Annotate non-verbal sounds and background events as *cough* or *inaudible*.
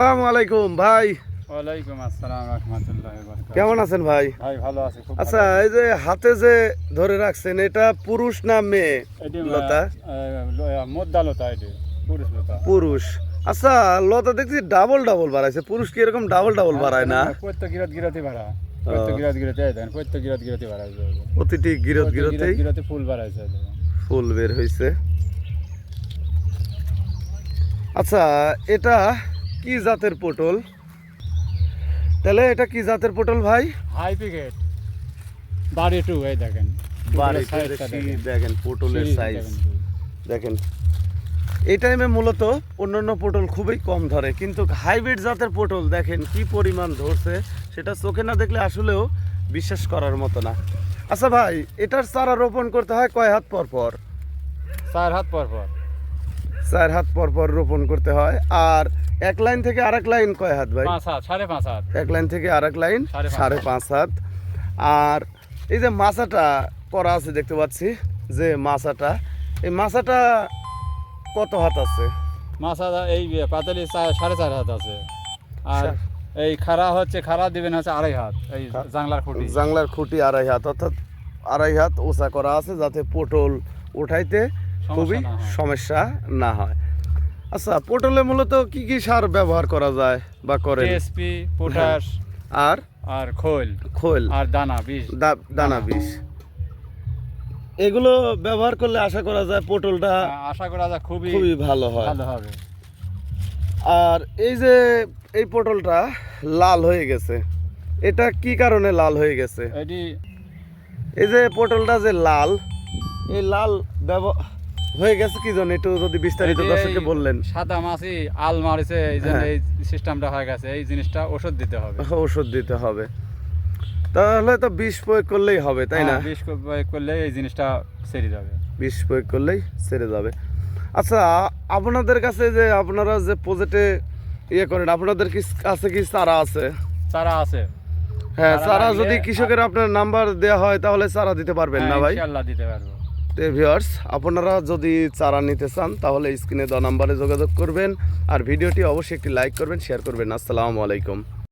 আসসালামু আলাইকুম ভাই। ওয়ালাইকুম আসসালাম রহমতুল্লাহ কেমন আছেন ভাই? ভাই ভালো আছে খুব আচ্ছা এই যে হাতে যে ধরে রাখছেন এটা পুরুষ না মেয়ে? লতা? মোদ্দা লতা এটি পুরুষ লতা। পুরুষ। আচ্ছা লতা দেখছি ডাবল ডাবল বাড়াইছে। পুরুষ কি এরকম ডাবল ডাবল বাড়ায় না? প্রত্যেক গিরাত গিরাতে ভাড়া প্রত্যেক গিরাত গিরাতে দেন প্রত্যেক গিরাত গিরাতে ভাড়া প্রতিটি গিরত গিরতেই গিরাতে ফুল বাড়াইছে ফুল বের হয়েছে আচ্ছা এটা কি জাতের পটল? তাহলে এটা কি জাতের পটল ভাই? হাই পিকেট বাড়ি টু এই দেখেন। বাড়িতে দেখেন। পটলের সাইজ। দেখেন। এই টাইমে মূলত অন্যান্য পটল খুবই কম ধরে কিন্তু হাইব্রিড জাতের পটল দেখেন কি পরিমাণ ধরছে সেটা চোখে না দেখলে আসলেও বিশ্বাস করার মতো না। আচ্ছা ভাই এটার চারা রোপণ করতে হয় কয় হাত পর পর? চার হাত পর পর। চার হাত পর পর রোপণ করতে হয়। আর এক লাইন থেকে আরেক লাইন কয় হাত ভাই? সাড়ে পাঁচ হাত। এক লাইন থেকে আরেক লাইন সাড়ে পাঁচ হাত। আর এই যে মাছাটা করা আছে দেখতে পাচ্ছি যে মাছাটা এই মাছাটা কত হাত আছে? মাছ হাত এই পাতালি সাড়ে চার হাত আছে। আর এই খাড়া হচ্ছে খাড়া দিবেন হচ্ছে আড়াই হাত এই জাংলার খুঁটি। জাংলার খুঁটি আড়াই হাত অর্থাৎ আড়াই হাত ওষা করা আছে যাতে পটল উঠাইতে খুবই সমস্যা না হয়। আচ্ছা পটলে মূলত কি কি সার ব্যবহার করা যায় বা করে টিএসপি পটাশ আর? আর খোল। খোল। আর দানা বিষ। দানা বিষ। এগুলো ব্যবহার করলে আশা করা যায় পটলটা আশা করা যায় খুবই খুবই ভালো হয়। ভালো হবে। আর এই যে এই পটলটা লাল হয়ে গেছে। এটা কি কারণে লাল হয়ে গেছে? এটি এই যে পটলটা যে লাল এই লাল ব্যব- হয়ে গেছে কি জন্য একটু যদি বিস্তারিত দর্শককে বললেন। সাদা মাছি আল মারিছে এই জন্য হ্যাঁ। এই সিস্টেমটা হয়ে গেছে এই জিনিসটা ওষুধ দিতে হবে। *laughs* ওষুধ দিতে হবে। তাহলে তো বিষ প্রয়োগ করলেই হবে তাই না? হ্যাঁ, বিষ প্রয়োগ করলে এই জিনিসটা সেরে যাবে। বিষ প্রয়োগ করলেই সেরে যাবে। আচ্ছা আপনাদের কাছে যে আপনারা যে প্রজেক্টে ইয়ে করেন আপনাদের কি কাছে কি চারা আছে? চারা আছে। হ্যাঁ চারা যদি কৃষকের আপনার নাম্বার দেওয়া হয় তাহলে চারা দিতে পারবেন না হ্যাঁ, ভাই? ইনশাআল্লাহ দিতে পারব। তো ভিউয়ার্স, আপনারা যদি চারা নিতে চান, তাহলে স্ক্রিনে দ নাম্বারে যোগাযোগ করবেন। আর ভিডিওটি অবশ্যই একটি লাইক করবেন, শেয়ার করবেন। আসসালামু আলাইকুম।